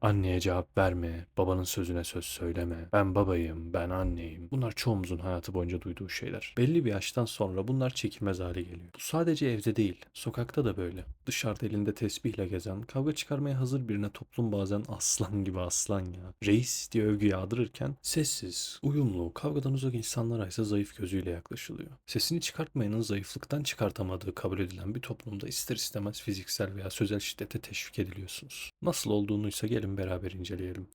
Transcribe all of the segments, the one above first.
Anneye cevap verme, babanın sözüne söz söyleme. Ben babayım, ben anneyim. Bunlar çoğumuzun hayatı boyunca duyduğu şeyler. Belli bir yaştan sonra bunlar çekilmez hale geliyor. Bu sadece evde değil, sokakta da böyle. Dışarıda elinde tesbihle gezen, kavga çıkarmaya hazır birine toplum bazen aslan gibi aslan ya. Reis diye övgü yağdırırken sessiz, uyumlu, kavgadan uzak insanlara ise zayıf gözüyle yaklaşılıyor. Sesini çıkartmayanın zayıflıktan çıkartamadığı kabul edilen bir toplumda ister istemez fiziksel veya sözel şiddete teşvik ediliyorsunuz. Nasıl olduğunuysa gelin beraber inceleyelim.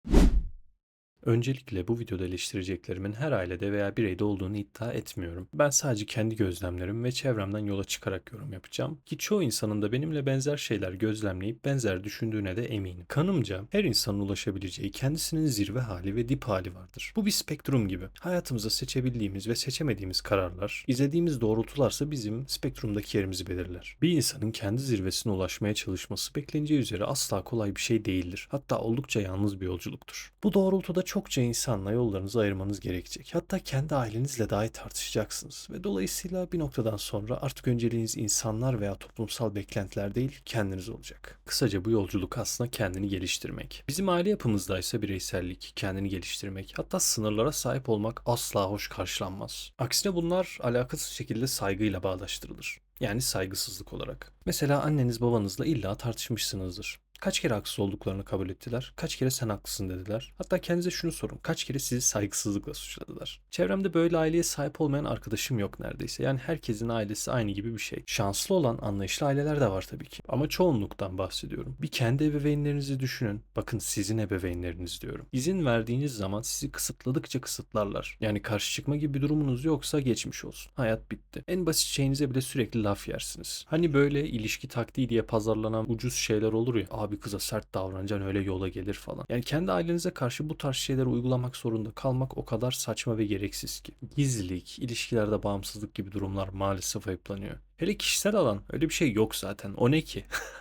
Öncelikle bu videoda eleştireceklerimin her ailede veya bireyde olduğunu iddia etmiyorum. Ben sadece kendi gözlemlerim ve çevremden yola çıkarak yorum yapacağım. Ki çoğu insanın da benimle benzer şeyler gözlemleyip benzer düşündüğüne de eminim. Kanımca her insanın ulaşabileceği kendisinin zirve hali ve dip hali vardır. Bu bir spektrum gibi. Hayatımızda seçebildiğimiz ve seçemediğimiz kararlar, izlediğimiz doğrultularsa bizim spektrumdaki yerimizi belirler. Bir insanın kendi zirvesine ulaşmaya çalışması bekleneceği üzere asla kolay bir şey değildir. Hatta oldukça yalnız bir yolculuktur. Bu doğrultuda çokça insanla yollarınızı ayırmanız gerekecek. Hatta kendi ailenizle dahi tartışacaksınız. Ve dolayısıyla bir noktadan sonra artık önceliğiniz insanlar veya toplumsal beklentiler değil kendiniz olacak. Kısaca bu yolculuk aslında kendini geliştirmek. Bizim aile yapımızda ise bireysellik, kendini geliştirmek, hatta sınırlara sahip olmak asla hoş karşılanmaz. Aksine bunlar alakasız şekilde saygıyla bağdaştırılır. Yani saygısızlık olarak. Mesela anneniz babanızla illa tartışmışsınızdır. Kaç kere haksız olduklarını kabul ettiler? Kaç kere sen haklısın dediler? Hatta kendinize şunu sorun. Kaç kere sizi saygısızlıkla suçladılar? Çevremde böyle aileye sahip olmayan arkadaşım yok neredeyse. Yani herkesin ailesi aynı gibi bir şey. Şanslı olan anlayışlı aileler de var tabii ki. Ama çoğunluktan bahsediyorum. Bir kendi ebeveynlerinizi düşünün. Bakın sizin ebeveynleriniz diyorum. İzin verdiğiniz zaman sizi kısıtladıkça kısıtlarlar. Yani karşı çıkma gibi bir durumunuz yoksa geçmiş olsun. Hayat bitti. En basit şeyinize bile sürekli laf yersiniz. Hani böyle ilişki taktiği diye pazarlanan ucuz şeyler olur ya. Abi kıza sert davranacaksın öyle yola gelir falan. Yani kendi ailenize karşı bu tarz şeyleri uygulamak zorunda kalmak o kadar saçma ve gereksiz ki. Gizlilik, ilişkilerde bağımsızlık gibi durumlar maalesef ayıplanıyor. Hele kişisel alan öyle bir şey yok zaten. O ne ki?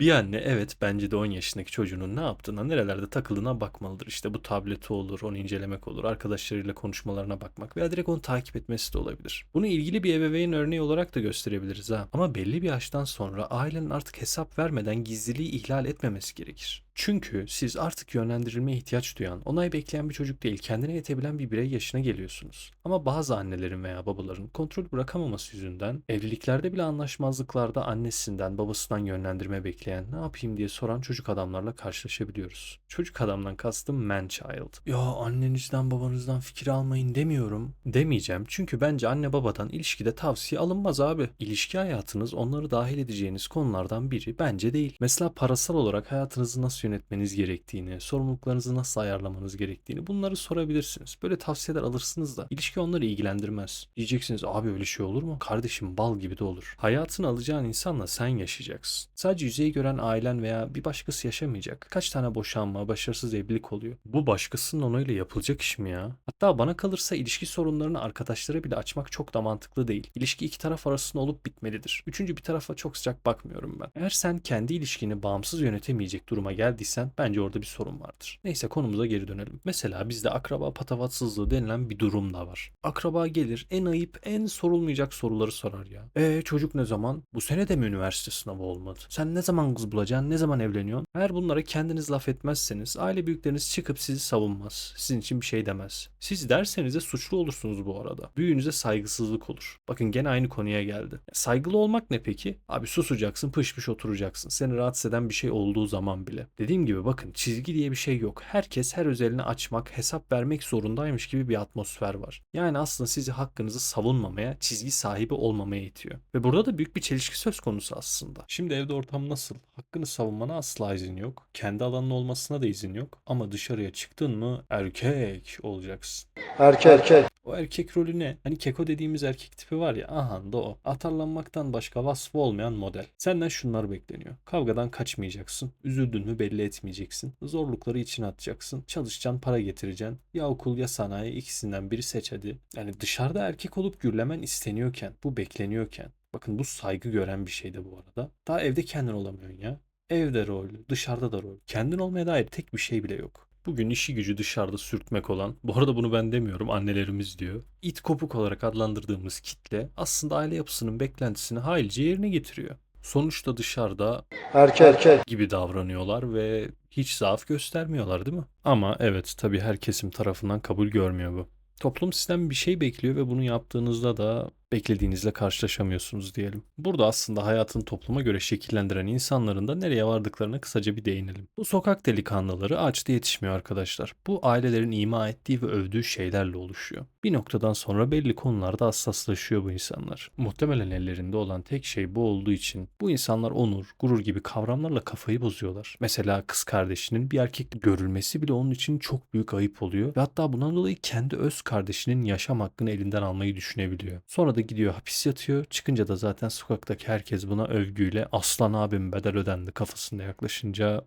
Bir anne evet bence de 10 yaşındaki çocuğunun ne yaptığına, nerelerde takıldığına bakmalıdır. İşte bu tableti olur, onu incelemek olur, arkadaşlarıyla konuşmalarına bakmak veya direkt onu takip etmesi de olabilir. Bunu ilgili bir ebeveyn örneği olarak da gösterebiliriz ha. Ama belli bir yaştan sonra ailenin artık hesap vermeden gizliliği ihlal etmemesi gerekir. Çünkü siz artık yönlendirilmeye ihtiyaç duyan, onay bekleyen bir çocuk değil, kendine yetebilen bir birey yaşına geliyorsunuz. Ama bazı annelerin veya babaların kontrol bırakamaması yüzünden evliliklerde bile anlaşmazlıklarda annesinden, babasından yönlendirme bekleyen, ne yapayım diye soran çocuk adamlarla karşılaşabiliyoruz. Çocuk adamdan kastım man child. Ya annenizden babanızdan fikir almayın demiyorum. Demeyeceğim çünkü bence anne babadan ilişkide tavsiye alınmaz abi. İlişki hayatınız onları dahil edeceğiniz konulardan biri bence değil. Mesela parasal olarak hayatınızı nasıl yönetmeniz gerektiğini, sorumluluklarınızı nasıl ayarlamanız gerektiğini bunları sorabilirsiniz. Böyle tavsiyeler alırsınız da ilişki onları ilgilendirmez. Diyeceksiniz abi öyle şey olur mu? Kardeşim bal gibi de olur. Hayatını alacağın insanla sen yaşayacaksın. Sadece yüzeyi gören ailen veya bir başkası yaşamayacak. Kaç tane boşanma, başarısız evlilik oluyor. Bu başkasının onayla yapılacak iş mi ya? Hatta bana kalırsa ilişki sorunlarını arkadaşlara bile açmak çok da mantıklı değil. İlişki iki taraf arasında olup bitmelidir. Üçüncü bir tarafa çok sıcak bakmıyorum ben. Eğer sen kendi ilişkini bağımsız yönetemeyecek duruma geldiysen bence orada bir sorun vardır. Neyse konumuza geri dönelim. Mesela bizde akraba patavatsızlığı denilen bir durum da var. Akraba gelir en ayıp en sorulmayacak soruları sorar ya. E çocuk ne zaman? Bu sene de mi üniversite sınavı olmadı? Sen ne zaman kız bulacaksın? Ne zaman evleniyorsun? Eğer bunlara kendiniz laf etmezseniz aile büyükleriniz çıkıp sizi savunmaz. Sizin için bir şey demez. Siz derseniz de suçlu olursunuz bu arada. Büyüğünüze saygısızlık olur. Bakın gene aynı konuya geldi. Saygılı olmak ne peki? Abi susacaksın pış pış oturacaksın. Seni rahatsız eden bir şey olduğu zaman bile. Dediğim gibi bakın çizgi diye bir şey yok. Herkes her özelini açmak, hesap vermek zorundaymış gibi bir atmosfer var. Yani aslında sizi hakkınızı savunmamaya, çizgi sahibi olmamaya itiyor. Ve burada da büyük bir çelişki söz konusu aslında. Şimdi evde ortam nasıl? Hakkını savunmana asla izin yok. Kendi alanın olmasına da izin yok. Ama dışarıya çıktın mı erkek olacaksın. Erkek erkek. O erkek rolü ne? Hani keko dediğimiz erkek tipi var ya aha da o. Atarlanmaktan başka vasfı olmayan model. Senden şunlar bekleniyor. Kavgadan kaçmayacaksın. Üzüldün mü belli etmeyeceksin. Zorlukları içine atacaksın. Çalışacaksın para getireceksin. Ya okul ya sanayi ikisinden biri seç hadi. Yani dışarıda erkek olup gürlemen isteniyorken, bu bekleniyorken. Bakın bu saygı gören bir şey de bu arada. Daha evde kendin olamıyorsun ya. Evde rol, dışarıda da rol. Kendin olmaya dair tek bir şey bile yok. Bugün işi gücü dışarıda sürtmek olan, bu arada bunu ben demiyorum annelerimiz diyor. İt kopuk olarak adlandırdığımız kitle aslında aile yapısının beklentisini haylice yerine getiriyor. Sonuçta dışarıda Erkek. Erkek. gibi davranıyorlar ve hiç zaaf göstermiyorlar değil mi? Ama evet tabii her kesim tarafından kabul görmüyor bu. Toplum sizden bir şey bekliyor ve bunu yaptığınızda da beklediğinizle karşılaşamıyorsunuz diyelim. Burada aslında hayatın topluma göre şekillendiren insanların da nereye vardıklarına kısaca bir değinelim. Bu sokak delikanlıları ağaçta yetişmiyor arkadaşlar. Bu ailelerin ima ettiği ve övdüğü şeylerle oluşuyor. Bir noktadan sonra belli konularda hassaslaşıyor bu insanlar. Muhtemelen ellerinde olan tek şey bu olduğu için bu insanlar onur, gurur gibi kavramlarla kafayı bozuyorlar. Mesela kız kardeşinin bir erkekle görülmesi bile onun için çok büyük ayıp oluyor ve hatta bundan dolayı kendi öz kardeşinin yaşam hakkını elinden almayı düşünebiliyor. Sonra da gidiyor hapis yatıyor. Çıkınca da zaten sokaktaki herkes buna övgüyle aslan abim bedel ödendi kafasında yaklaşınca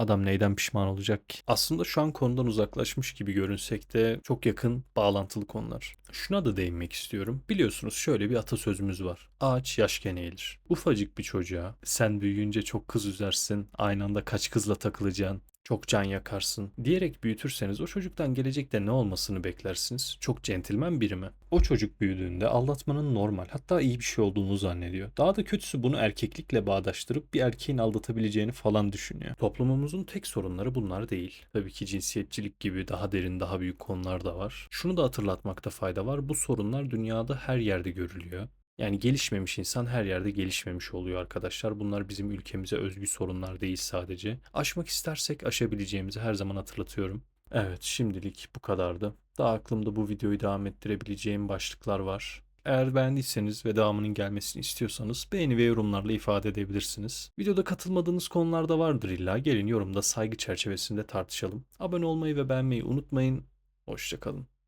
Adam neyden pişman olacak ki? Aslında şu an konudan uzaklaşmış gibi görünsek de çok yakın bağlantılı konular. Şuna da değinmek istiyorum. Biliyorsunuz şöyle bir atasözümüz var. Ağaç yaşken eğilir. Ufacık bir çocuğa sen büyüyünce çok kız üzersin, aynı anda kaç kızla takılacaksın, çok can yakarsın diyerek büyütürseniz o çocuktan gelecekte ne olmasını beklersiniz? Çok centilmen biri mi? O çocuk büyüdüğünde aldatmanın normal hatta iyi bir şey olduğunu zannediyor. Daha da kötüsü bunu erkeklikle bağdaştırıp bir erkeğin aldatabileceğini falan düşünüyor. Toplumumuzun tek sorunları bunlar değil. Tabii ki cinsiyetçilik gibi daha derin daha büyük konular da var. Şunu da hatırlatmakta fayda var. Bu sorunlar dünyada her yerde görülüyor. Yani gelişmemiş insan her yerde gelişmemiş oluyor arkadaşlar. Bunlar bizim ülkemize özgü sorunlar değil sadece. Aşmak istersek aşabileceğimizi her zaman hatırlatıyorum. Evet şimdilik bu kadardı. Daha aklımda bu videoyu devam ettirebileceğim başlıklar var. Eğer beğendiyseniz ve devamının gelmesini istiyorsanız beğeni ve yorumlarla ifade edebilirsiniz. Videoda katılmadığınız konular da vardır illa. Gelin yorumda saygı çerçevesinde tartışalım. Abone olmayı ve beğenmeyi unutmayın. Hoşçakalın.